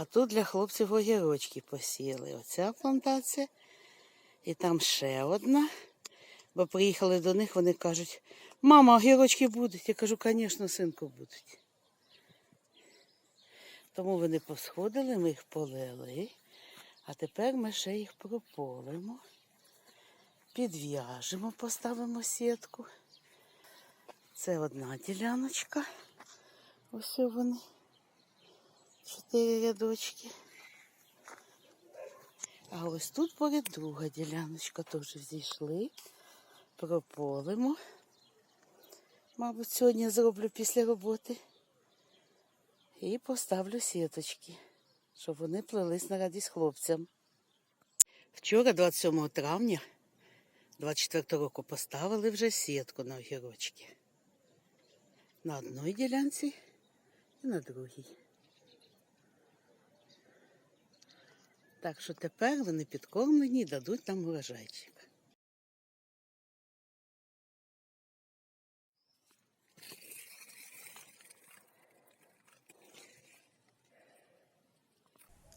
А тут для хлопців огірочки посіяли. Оця плантація. І там ще одна. Бо приїхали до них, вони кажуть, мама, огірочки будуть. Я кажу, звісно, синку, будуть. Тому вони посходили, ми їх полили. А тепер ми ще їх прополимо, підв'яжемо, поставимо сітку. Це одна діляночка. Ось вони. Чотири рядочки. А ось тут поряд друга діляночка теж зійшли. Прополимо. Мабуть, сьогодні зроблю після роботи. І поставлю сіточки, щоб вони плелись на радість хлопцям. Вчора, 27 травня 24 року, поставили вже сітку на огірочки. На одній ділянці і на другій. Так що тепер вони підкормлені і дадуть нам урожайчик.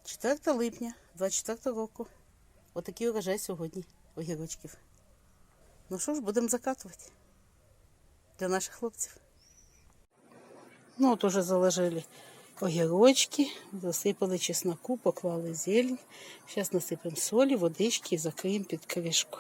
Четверте липня 24 року. Отакий урожай сьогодні огірочків. Ну що ж, будемо закатувати для наших хлопців. Ну, от уже заложили огірочки, засипали чесноку, поклали зелень. Зараз насипемо солі, водички і закриємо під кришку.